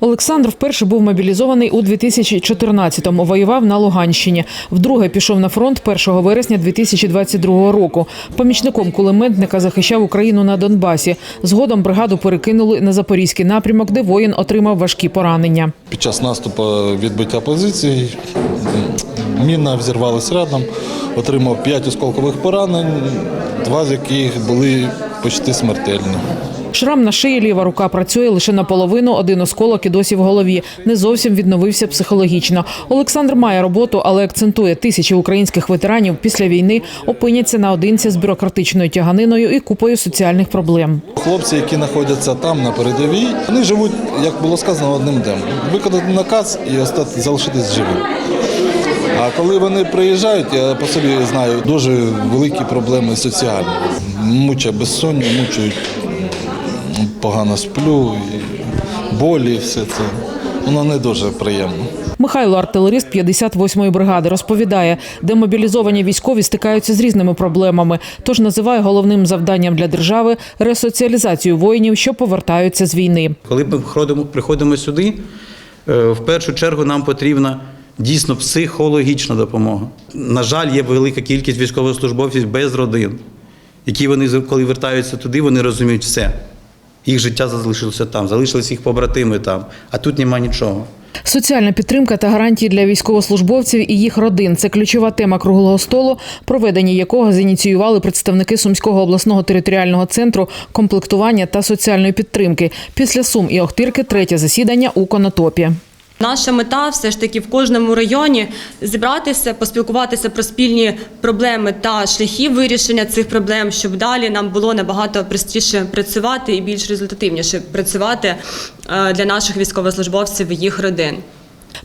Олександр вперше був мобілізований у 2014-му. Воював на Луганщині. Вдруге пішов на фронт 1 вересня 2022 року. Помічником кулеметника захищав Україну на Донбасі. Згодом бригаду перекинули на запорізький напрямок, де воїн отримав важкі поранення. Під час наступу відбиття позицій міна взірвалася рядом, отримав 5 осколкових поранень, два з яких були почти смертельні. Шрам на шиї, ліва рука працює лише наполовину, один осколок і досі в голові. Не зовсім відновився психологічно. Олександр має роботу, але акцентує, тисячі українських ветеранів після війни опиняться наодинці з бюрократичною тяганиною і купою соціальних проблем. Хлопці, які знаходяться там на передовій, вони живуть, як було сказано, одним днем. Виконати наказ і залишитись живим. А коли вони приїжджають, я по собі знаю дуже великі проблеми соціальні. Мучать безсоння, мучають погано сплю, і болі, все це. Воно не дуже приємно. Михайло, артилеріст 58-ї бригади, розповідає, демобілізовані військові стикаються з різними проблемами. Тож називає головним завданням для держави ресоціалізацію воїнів, що повертаються з війни. Коли ми приходимо, приходимо сюди, е, в першу чергу нам потрібна дійсно психологічна допомога. На жаль, є велика кількість військовослужбовців без родин, які вони, коли вертаються туди, вони розуміють все. Їх життя залишилося там, залишилися їх побратими там, а тут нема нічого. Соціальна підтримка та гарантії для військовослужбовців і їх родин це ключова тема круглого столу, проведення якого зініціювали представники Сумського обласного територіального центру комплектування та соціальної підтримки. Після Сум і Охтирки третє засідання у Конотопі. Наша мета все ж таки в кожному районі зібратися, поспілкуватися про спільні проблеми та шляхи вирішення цих проблем, щоб далі нам було набагато простіше працювати і більш результативніше працювати е, для наших військовослужбовців і їх родин.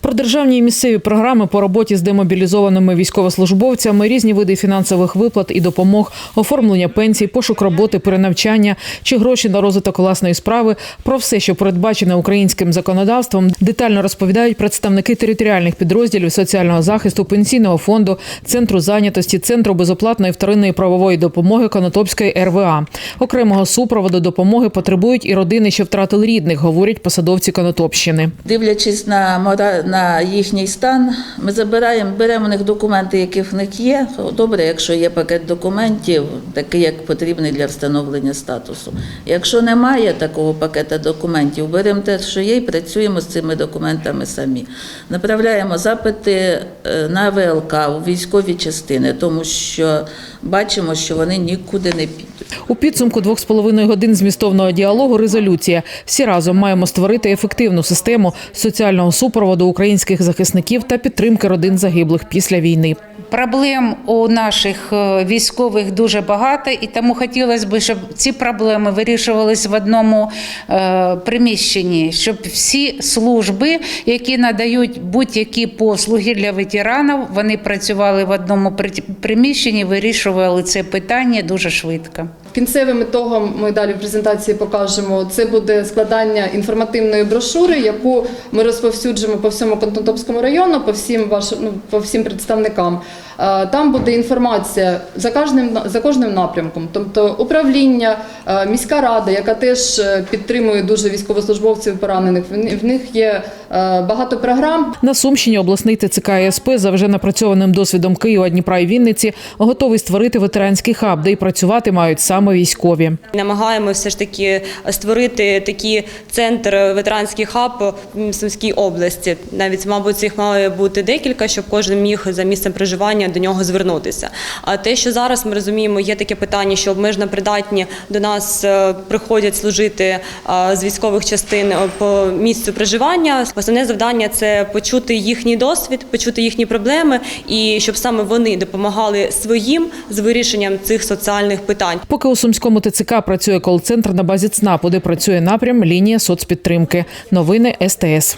Про державні і місцеві програми по роботі з демобілізованими військовослужбовцями, різні види фінансових виплат і допомог, оформлення пенсій, пошук роботи, перенавчання чи гроші на розвиток власної справи. Про все, що передбачено українським законодавством, детально розповідають представники територіальних підрозділів соціального захисту, пенсійного фонду, центру зайнятості, центру безоплатної вторинної правової допомоги Конотопської РВА. Окремого супроводу допомоги потребують і родини, що втратили рідних, говорять посадовці Конотопщини. Дивлячись на мора на їхній стан, ми забираємо, беремо у них документи, які в них є. Добре, якщо є пакет документів, такий як потрібний для встановлення статусу. Якщо немає такого пакета документів, беремо те, що є, і працюємо з цими документами самі. Направляємо запити е, на ВЛК у військові частини, тому що бачимо, що вони нікуди не підуть. У підсумку двох з половиною годин змістовного діалогу резолюція. Всі разом маємо створити ефективну систему соціального супроводу українських захисників та підтримки родин загиблих після війни. Проблем у наших е, військових дуже багато, і тому хотілося б, щоб ці проблеми вирішувались в одному е, приміщенні, щоб всі служби, які надають будь-які послуги для ветеранів, вони працювали в одному приміщенні, вирішували це питання дуже швидко. Кінцевим ітогом ми далі в презентації покажемо. Це буде складання інформативної брошури, яку ми розповсюджуємо по всьому Контантопському району, по всім вашим ну, по всім представникам. Е, Там буде інформація за кожним за кожним напрямком, тобто управління, е, міська рада, яка теж е, підтримує дуже військовослужбовців поранених. В них є багато програм. На Сумщині обласний ТЦК СП за вже напрацьованим досвідом Києва, Дніпра і Вінниці готовий створити ветеранський хаб, де й працювати мають саме військові. Намагаємося все ж таки створити такий центр ветеранський хаб в Сумській області. Навіть, мабуть, їх має бути декілька, щоб кожен міг за місцем проживання до нього звернутися. А те, що зараз ми розуміємо, є таке питання, що обмежено придатні до нас е, приходять служити е, з військових частин е, по місцю проживання. Основне завдання це почути їхній досвід, почути їхні проблеми, і щоб саме вони допомагали своїм з вирішенням цих соціальних питань. Поки у Сумському ТЦК працює кол-центр на базі ЦНАПу, де працює напрям лінія соцпідтримки. Новини СТС.